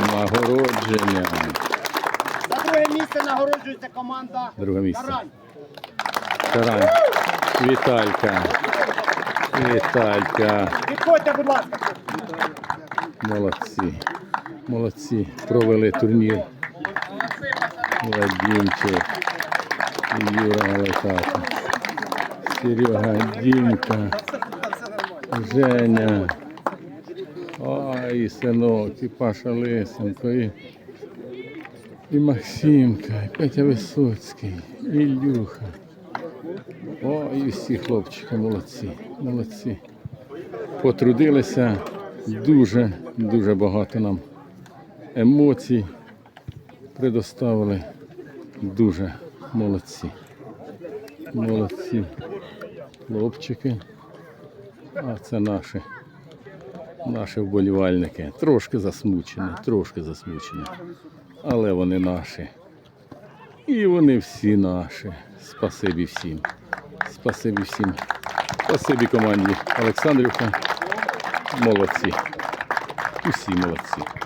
Нагородження. За друге місце нагороджується команда Друге місце. Тарань. Тарань. Віталька. Віталька. Підходьте, будь ласка. Молодці. Молодці. Провели турнір. Вадимчик. І Юра Галиката. Серега Дімка. Женя. І синок, і Паша Лисенко, і, і Максимка, і Петя Висоцький, і Ілюха. Ой, і всі хлопчики молодці, молодці. Потрудилися дуже, дуже багато нам емоцій предоставили. Дуже молодці. Молодці хлопчики. А це наші, наші вболівальники. Трошки засмучені, трошки засмучені. Але вони наші. І вони всі наші. Спасибі всім. Спасибі всім. Спасибі команді Олександрівка. Молодці. Усі молодці.